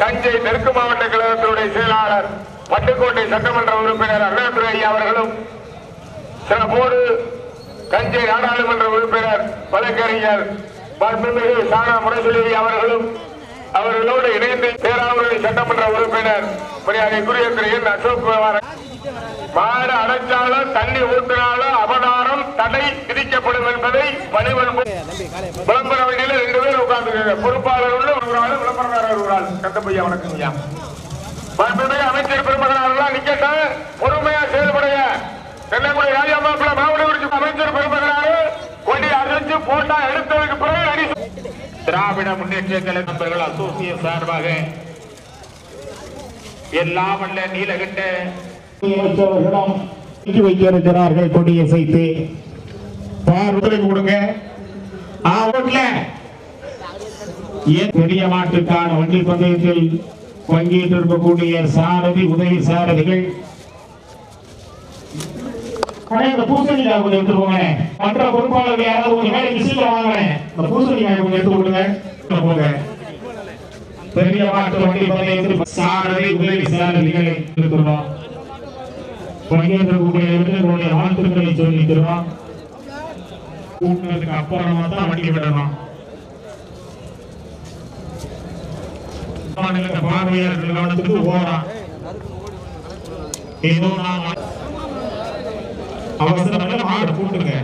தஞ்சை தெற்கு மாவட்ட கழகத்தினுடைய செயலாளர் பட்டுக்கோட்டை சட்டமன்ற உறுப்பினர் அண்ணாதுரை ஐயா அவர்களும் சிறப்போடு தஞ்சை நாடாளுமன்ற உறுப்பினர் வழக்கறிஞர் மாண்புமிகு சானா முரசொலி அவர்களும் அவர்களோடு இணைந்து பேராவூரணி சட்டமன்ற உறுப்பினர் மரியாதைக்குரிய திரு என் அசோக் குமார் மாடு அடைச்சாலும் தண்ணி ஊற்றினாலும் அபதாரம் தடை விதிக்கப்படும் என்பதை பணிவன்பு விளம்பர வகையில் ரெண்டு பேர் உட்கார்ந்து பொறுப்பாளர் உள்ள ஒரு ஆள் விளம்பரக்காரர் ஒரு ஆள் கந்தப்பையா வணக்கம் ஐயா அமைச்சர் பெருமகனாரெல்லாம் நிக்கட்ட பொறுமையா செயல்படைய தென்னங்குடி ராஜாமாப்பிள்ள மாவட்ட அமைச்சர் பெருமகனாரு கொடி அசைச்சு போட்டா எடுத்ததுக்கு பிறகு அடி திராவிட முன்னேற்ற கலை நண்பர்கள் அசோசியேட் சார்பாக எல்லாம் அல்ல நீலகண்ட அமைச்சர்களிடம் இங்கு வைத்திருக்கிறார்கள் கொடியசைத்து பார்வை கொடுங்க. ஆவட்ல பெரிய மாட்டுக்கான வண்டி பந்தயத்தில் பங்கேற்றிருக்கக்கூடிய சாரதி உதவி சாரதிகள். அண்ணே, இந்த பூசணிக்காய் கொஞ்சம் எடுத்து போங்க. மற்ற பொறுப்பாளர்கள் யாராவது கொஞ்சம் வேலை விசில வாங்க இந்த பூசணிக்காய் கொஞ்சம் எடுத்து கொடுங்க. உள்ள போங்க. பெரிய மாட்டு வண்டி பந்தயத்தில் சாரதி உதவி சாரதிகளை இருக்கிறோம் பங்கேற்கக்கூடிய வீரர்களுடைய வாழ்த்துக்களை சொல்லிக்கிறோம் கூட்டினதுக்கு அப்புறமா தான் வண்டி விடணும். மாநில பார்வையாளர்கள் கவனத்துக்கு போறான் ஏதோ நான் அவசரம் மாடு கூட்டுங்க.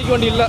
ಕೈಗೊಂಡಿಲ್ಲ.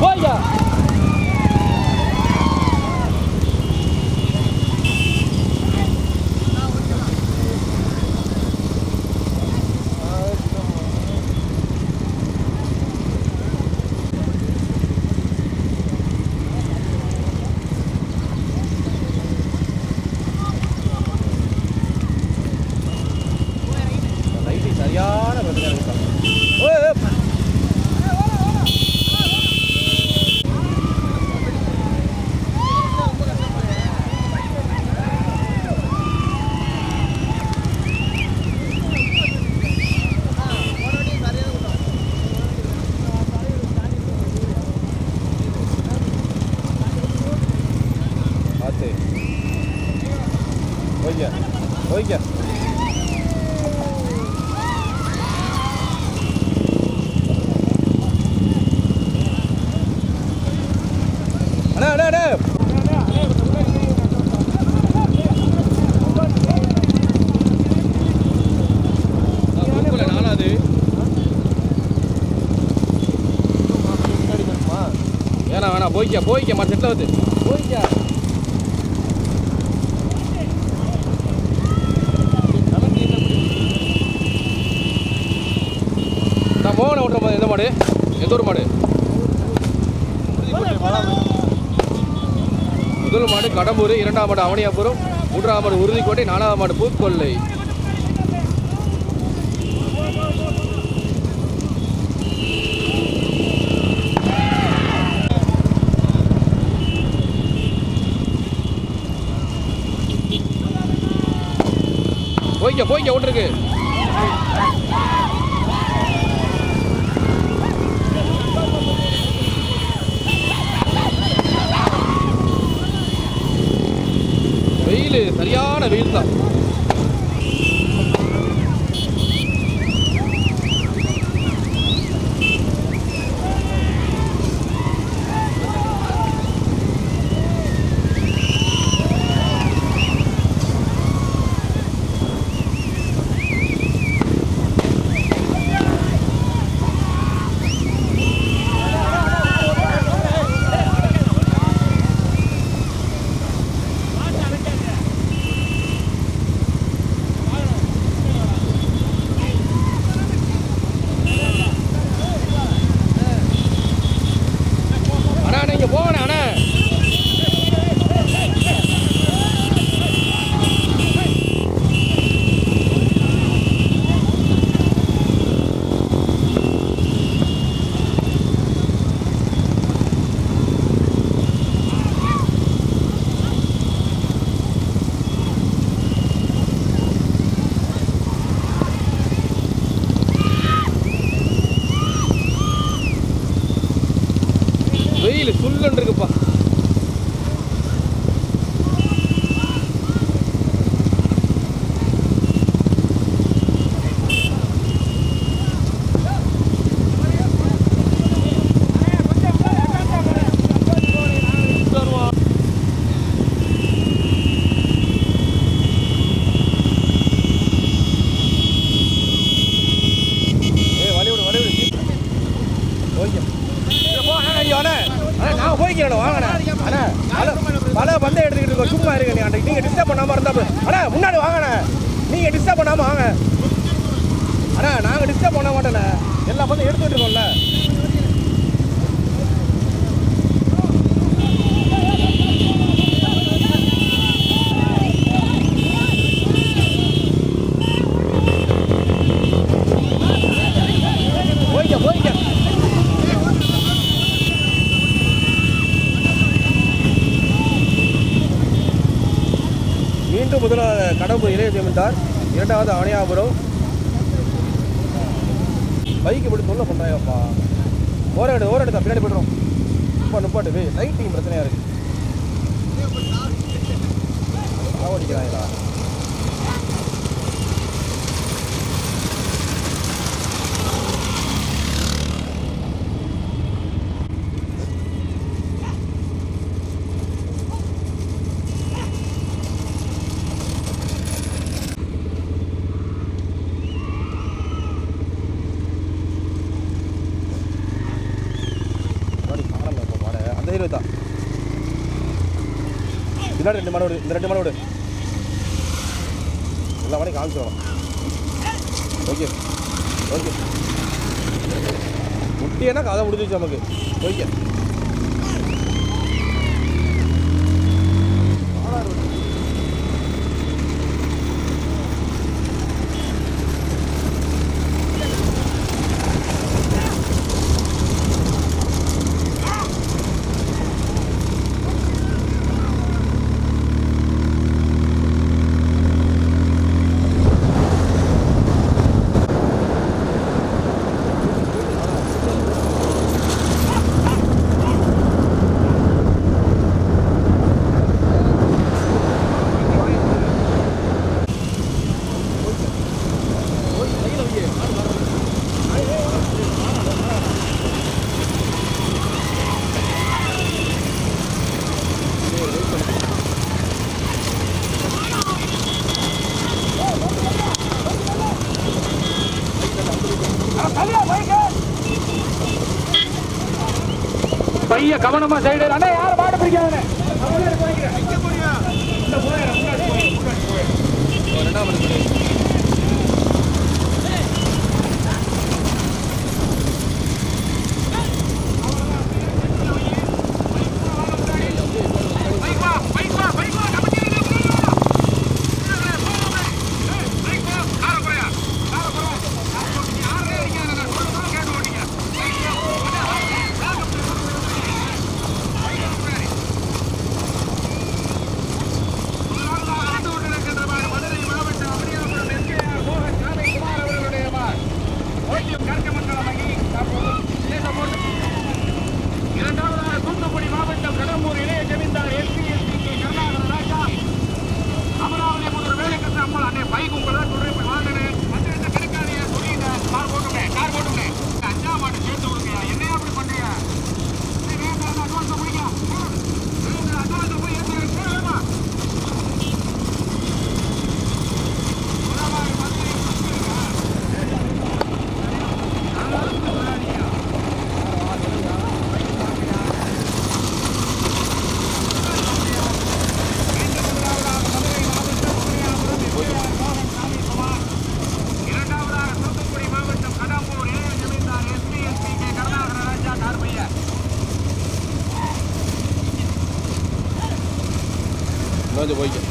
Olha! போய்க்க போய்க்க மற்ற செட்டில் வந்து போய்க்க நான் மோகனை ஓட்டுற மாதிரி எந்த மாடு எந்த ஒரு மாடு முதல் மாடு கடம்பூர் இரண்டாம் மாடு அவனியாபுரம் மூன்றாம் மாடு உறுதிக்கோட்டை நாலாவது மாடு பூக்கொல்லை. போய்க்க ஒன்றுக்கு வெயில் சரியான வெயில் தான் மீண்டும் முதலாவது கடம்பூர் இளைய ஜமீன்தார் இரண்டாவது அவனியாபுரம் பைக் இப்படி தொல்லை பண்ணுறாங்கப்பா ஓர எடு ஓர எடுத்தா பின்னாடி போய்டுறோம் இப்போ நுப்பாட்டு வே லைட்டிங் பிரச்சனையாக இருக்குது ஓடிக்கிறாங்களா முன்னாடி காணல இப்போ மாடை அந்த சைடு தான் பின்னாடி ரெண்டு மணி விடு இந்த ரெண்டு மணி விடு எல்லா மணி காமிச்சிடணும் ஓகே ஓகே. முட்டியனா கதை முடிஞ்சிச்சு நமக்கு. ஓகே. கவனமா சைடு அண்ணா யாரும் மாடு பிடிக்காதே? ரெண்டாம் dónde voy yo.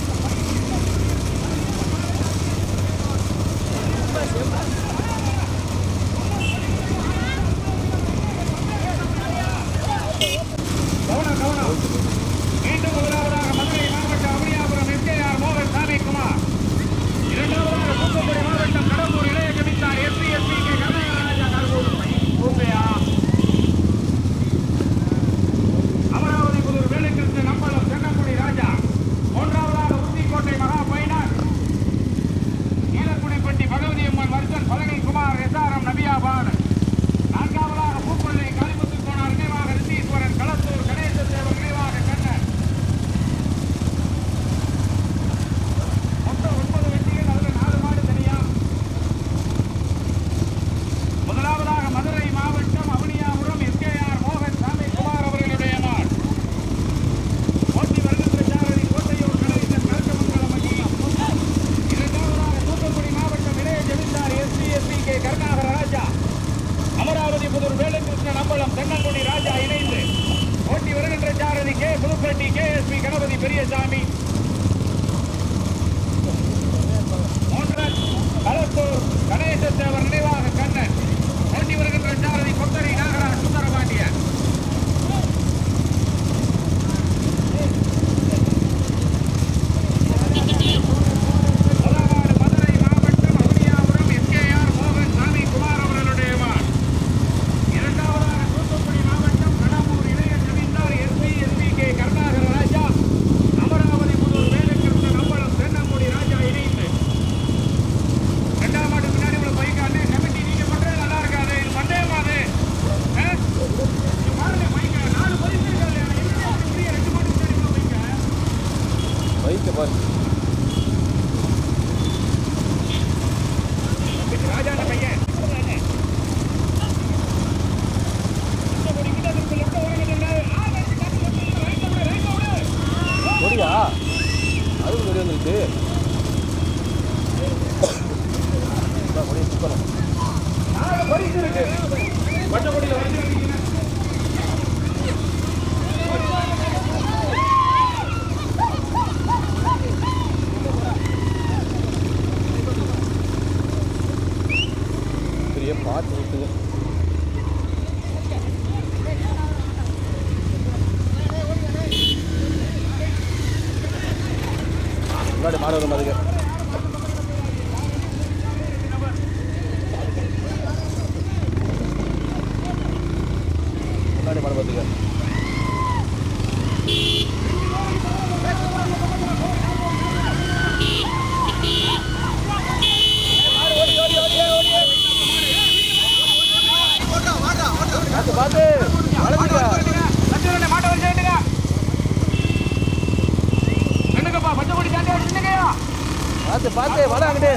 பார்த்து பார்த்து வட அங்கிட்டு.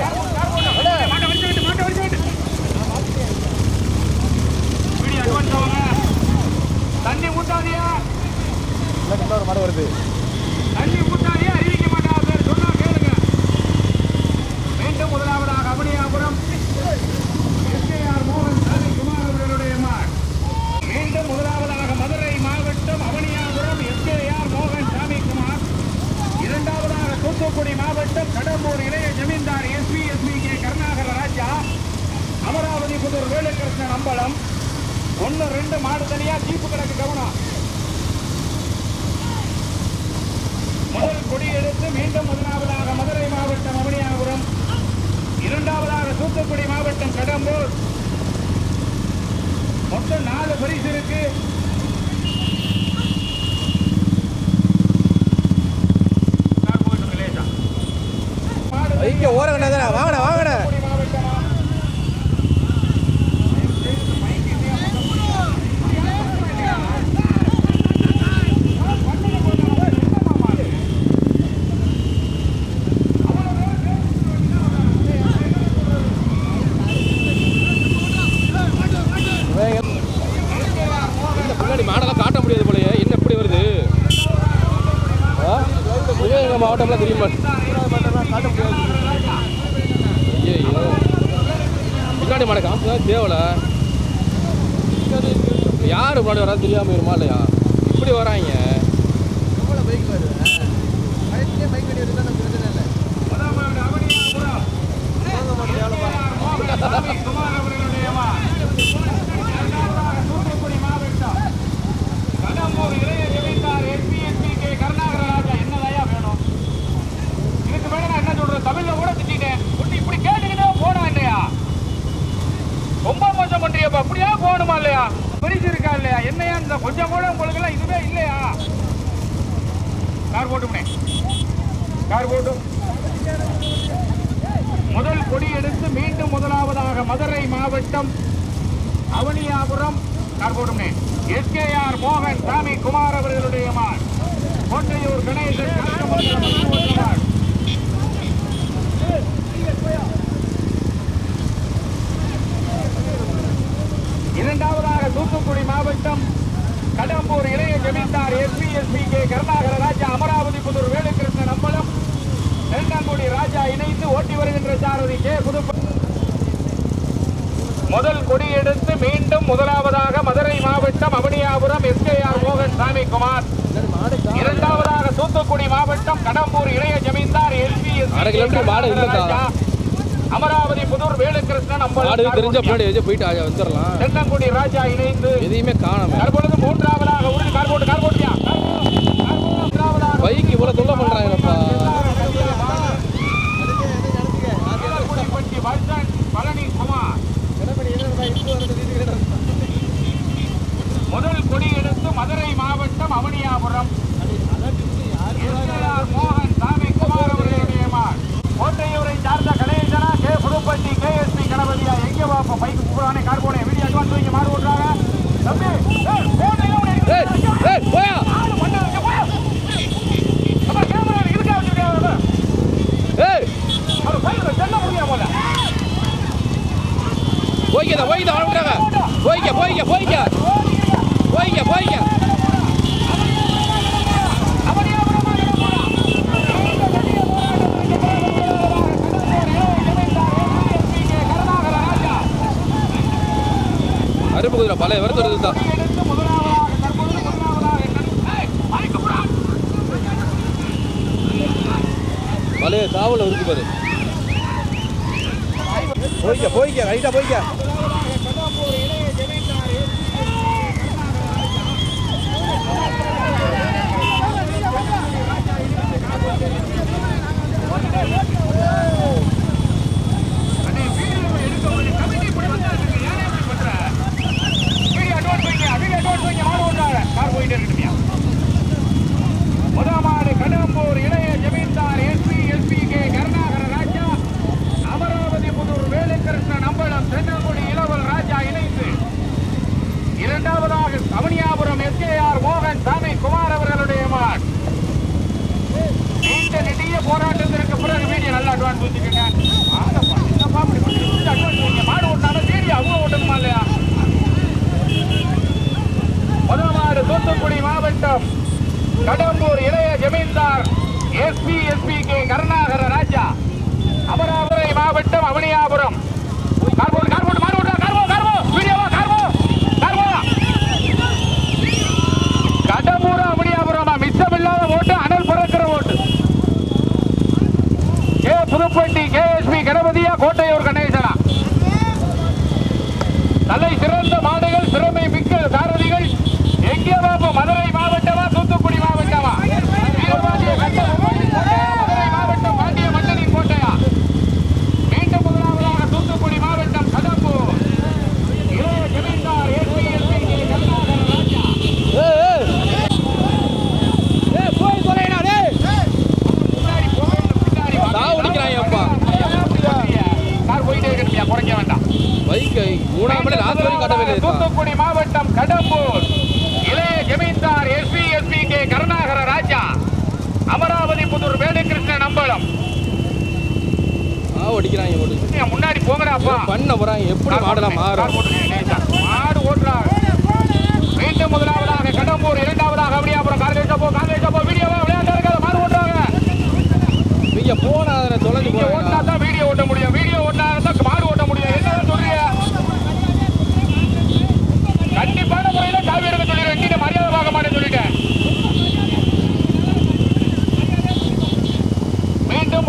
தண்ணி ஊத்தாதியா இன்னொரு மரம் வருது. தண்ணி ஊத்தாது தூத்துக்குடி மாவட்டம் கடம்பூர் இளைய ஜமீன்தார் S P K Karunakara Raja Amaravathi Puthur Velukrishnan Ambalam ஒன்று ரெண்டு மாடு தனியா ஜீப்பு கிடக்கு கவனம் முதல் கொடியெடுத்து மீண்டும் முதலாவதாக மதுரை மாவட்டம் அவனியாபுரம் இரண்டாவதாக தூத்துக்குடி மாவட்டம் கடம்பூர். மொத்தம் நாலு பரிசு இருக்கு. இங்கே ஓரங்கண்ணா தானே வாங்கண்ணா வாங்கண்ணா. யார் பாடு வரா தெரியாமல் இருமா இல்லையா? இணைந்து ஓட்டி வருகின்ற சாரதி கே. புது முதல் கொடியெடுத்து மீண்டும் முதலாவதாக மதுரை மாவட்டம் அவனியாபுரம் எஸ் மோகன் சாமி இரண்டாவதாக தூத்துக்குடி மாவட்டம் கடம்பூர் இளைய ஜமீன்தார் எல் அமராவதி புதூர் வேலுகிருஷ்ணன் அம்பாடு தெரிஞ்ச போயிட்டு தென்னங்குடி ராஜா இணைந்து எதையுமே காணும். தற்பொழுது மூன்றாவதாக உறுதி பைக் இவ்வளவு தொல்லை பண்றாங்க. Муром. தான். வலைய காவலில் இருக்கு பாரு. போய்க்க போய்க்க ரைட்டாக போய்க்க. போயிட்டு கடம்பூர் இளைய ஜமீன்தார் எஸ்பி எஸ்பி கருணாகர ராஜா அமராவதி புதூர் வேலுகிருஷ்ணன் அம்பலம் தென்னங்குடி இளவல் ராஜா இணைந்து. இரண்டாவதாக கவனியாபுரம் எஸ்கேஆர் மோகன் சாமி குமார் அவர்களுடைய நீண்ட நெடிய போராட்டத்திற்கு பிறகு வீடியோ நல்லா அட்வான்ஸ் வச்சுக்கோங்க. S P S P K Karunakara Raja. அமராவரை மாவட்டம் அவனியாபுரம். ஓட்டு அனல் ஓட்டு. K Pudupatti K S P கணபதியா Kottaiyur கணேசனா. தலை சிறந்த மாடுகள் திறமை மிக்க சாரதிகள். எங்கேவா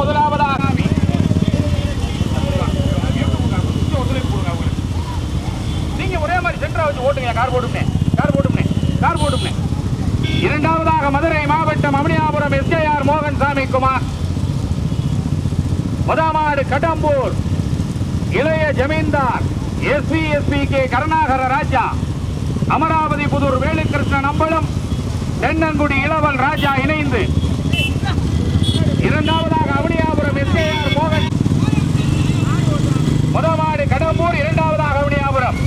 முதலாவதாக நீங்க ஒரே மாதிரி சென்டரா வச்சு ஓட்டுங்க. கார் போட்டுமே கார் போட்டுமே கார் போட்டுமே இரண்டாவதாக மதுரை மாவட்டம் அமனியாபுரம் எஸ்கேஆர் மோகன் சாமி குமார் மதாமாடு கடம்பூர். இளைய ஜமீன்தார். S P S P K Karunakara Raja. Amaravathi Pudur Velukrishnan Ambalam. Thennangudi இளவல் Raja இணைந்து. இரண்டாவதாக அவனியாபுரம் எஸ்கேஆர் மோகன். முதமாடு கடம்பூர் இரண்டாவதாக அவனியாபுரம்.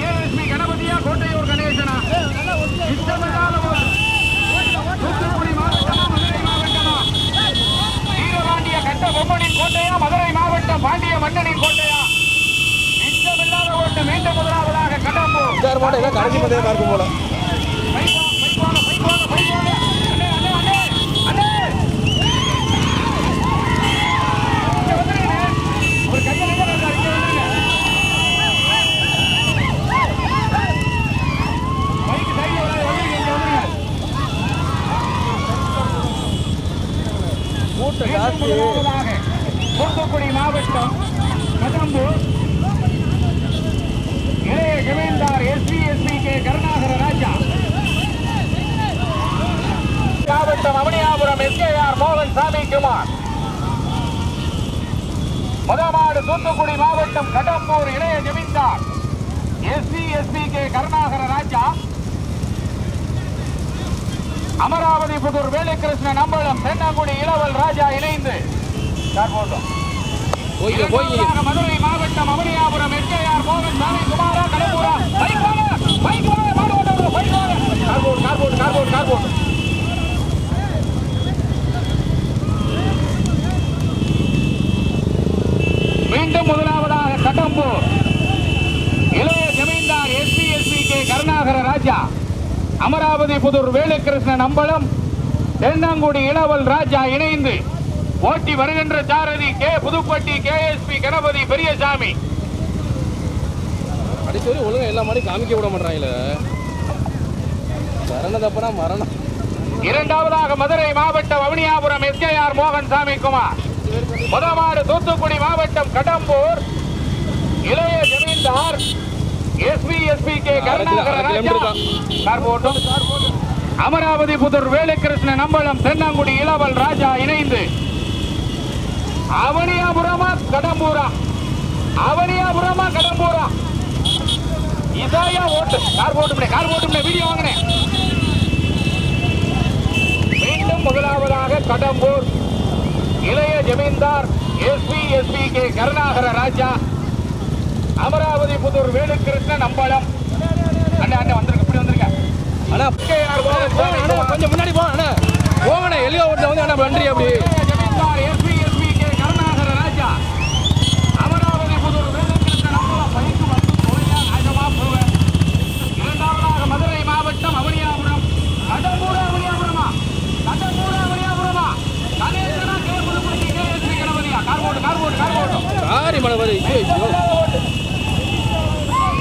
கேஎஸ்பி கணபதியா கோட்டையூர் கணேசனா. தூத்துக்குடி மாவட்டமா மதுரை மாவட்டமா? வீரபாண்டிய கட்ட பொம்மனின் கோட்டையா மதுரை மாவட்டம் பாண்டிய மன்னனின் கோட்டையா? மீண்டும் முதலாவதாக கடம்பூர். மாடு கடைசி பந்தயமா இருக்கும் போல பைக் வாங்க, பைக் வாங்க, பைக் வாங்க, பைக் வாங்க. அண்ணே, அண்ணே, அண்ணே, அண்ணே. இங்க வந்துருங்க. ஒரு கையை நீங்க வேண்டாம், இங்க வந்துருங்க. பைக் சைடுல வராது, வந்துருங்க, இங்க வந்துருங்க. கூட்டம் ஜாஸ்தி முதலாவதாக தூத்துக்குடி மாவட்டம் கதம்பூர் இளைய ஜமீன்தார் SP SP K Karunakara Raja. மாவட்டம் அவனியாபுரம் எஸ்கேஆர் மோகன் சாமி குமார். முதமாடு தூத்துக்குடி மாவட்டம் கடம்பூர் இளைய ஜமீன்தார். S P S P K Karunakara Raja. Amaravathi Pudur Velukrishnan Ambalam Thennangudi இளவல் Raja இணைந்து. மதுரை மாவட்டம் அவனியாபுரம் எஸ்கேஆர் மோகன் சாமி குமாரா கடம்பூரா கார்போர்ட் கார்போர்ட் கார்போர்ட் கார்போர்ட் மீண்டும் முதலாவதாக கடம்பூர் இளைய ஜமீன்தார் SP SP K Karunakara Raja. Amaravathi Puthur Velukrishnan Ambalam Thennangudi இளவல் Raja இணைந்து ஓட்டி வருகின்ற சாரதி கே புதுப்பட்டி கேஎஸ்பி கணபதி பெரியசாமி. அடிச்சு வரை ஒழுங்கா எல்லா மாடையும் காமிக்க விட மாட்டாங்களே தப்பனா மரணம். இரண்டாவதாக மதுரை மாவட்டம் அவனியாபுரம் எஸ்கேஆர் மோகன் சாமி குமார். முதமாடு தூத்துக்குடி மாவட்டம் கடம்பூர். இளைய ஜமீன்தார் எஸ்பி எஸ்பி கே கருணாகர அரை ராஜா. கிலோமீட்டர் கார் போட்டும். அமராவதி புதூர் வேலுகிருஷ்ணன் அம்பலம் தென்னங்குடி இளவல் ராஜா இணைந்து. அவனியாபுரமா கடம்பூரா. அவனியாபுரமா கடம்பூரா. இதாயா ஓட்டு. கார் போட்டுமே கார் போட்டுமே வீடியோ வாங்கினேன். மீண்டும் முதலாவதாக கடம்பூர். இளைய ஜமீன்தார் SP SP K Karunakara Raja. Amaravathi Puthur Velukrishnan Ambalam அண்ணே அண்ணே வந்திருக்க இப்படி வந்திருக்க. அண்ணா. கொஞ்சம் முன்னாடி போ அண்ணா. போங்கண்ணே எலியா ஓட்டுல வந்து அண்ணா நன்றி அப்படி இளைய ஜமீன்தார் S P S P K Karunakara Raja Amaravathi Pudur Velukrishnan Ambalam bike வந்து போயா நாகமா போவேன் இரண்டாவதாக மதுரை மாவட்டம் அவனியாபுரம் கடம்பூர் அவனியாபுரமா கடம்பூர் அவனியாபுரமா கணேசனா K Pudukudi K S P கணபதியா கார்போர்டு கார்போர்டு கார்போர்டு சாரி மழை வருது ஐயோ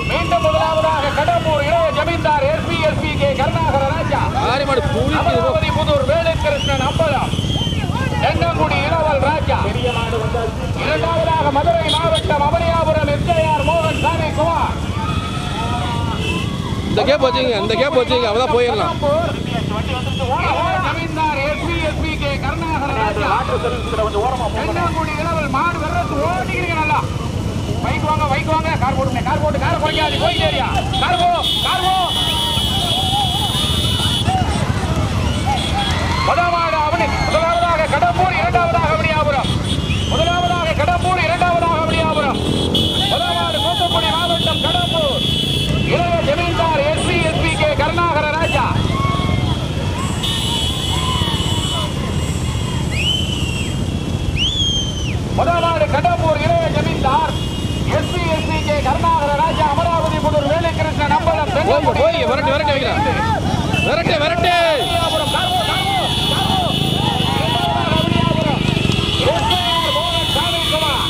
மீண்டும் முதலாவதாக கடம்பூர் இளைய ஜமீன்தார் SP SP K Karunakara Raja sorry மாடு பூரிக்குது போ. அமராவதி புதூர் வேலுகிருஷ்ணன் அம்பலம் தென்னங்குடி இளவல் ராஜா இரண்டாவதாக மதுரை மாவட்டம் அவனியாபுரம் எஸ்கேஆர் மோகன் சாமி குமார் இந்த கேப் வச்சுங்க இந்த கேப் வச்சுங்க அவதான் போயிடலாம் கடம்பூர் இளைய கே பைக் வாங்க பைக் வாங்க கார் போட்டுங்க கார் போட்டு கார் குறைக்காது போயிட்டே இருக்கியா. கார் போ கார் போ முதலாவது முதலாவதாக கடம்பூர் இரண்டாவதாக அவனியாபுரம் முதலாவதாக கடம்பூர் இரண்டாவதாக அவனியாபுரம் முதலாவது தூத்துக்குடி மாவட்டம் கடம்பூர் இளைய ஜமீன்தார் SP SP K Karunakara Raja முதலாவது கடம்பூர் இளைய ஜமீன்தார் SP SP K Karunakara Raja Amaravathi Puthur Velukrishnan Ambalam போய்ங்க போய்ங்க விரட்டு விரட்டு வைக்கிறேன் விரட்டு விரட்டு அவனியாபுரம், கார்வோ, கார்வோ, கார்வோ. இரண்டாவதாக அவனியாபுரம். எஸ்கேஆர் மோகன் சாமிக்குமார்.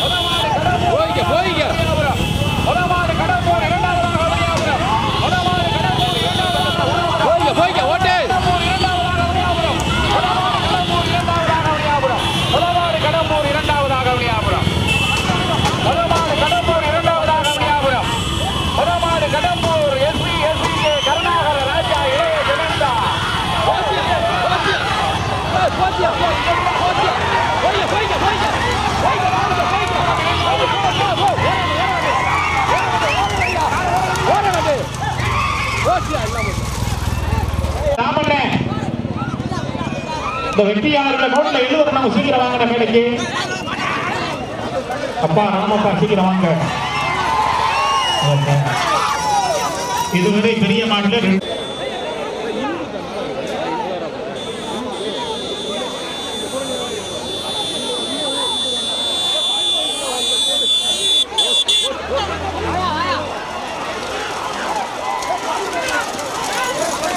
முதலாவது கடம்பூர் போய்ங்க போய்ங்க அவனியாபுரம். முதலாவது கடம்பூர் இரண்டாவதாக அவனியாபுரம். முதலாவது கடம்பூர் இரண்டாவதாக அவனியாபுரம். போய்ங்க போய்ங்க ஓட்டு கடம்பூர் இரண்டாவதாக அவனியாபுரம். முதலாவது கடம்பூர் இரண்டாவதாக அவனியாபுரம். முதலாவது கடம்பூர் இரண்டாவதாக அவனியாபுரம். முதலாவது கடம்பூர் இரண்டாவதாக அவனியாபுரம். முதலாவது கடம்பூர் யோசியா இல்லாம ராமண்ணே இந்த வெற்றியாளர்களை நோட்ல எழுதுறது நம்ம சீக்கிரம் வாங்கின மேடைக்கு அப்பா ராமப்பா சீக்கிரம் வாங்க. இதுவரை பெரிய மாட்டில்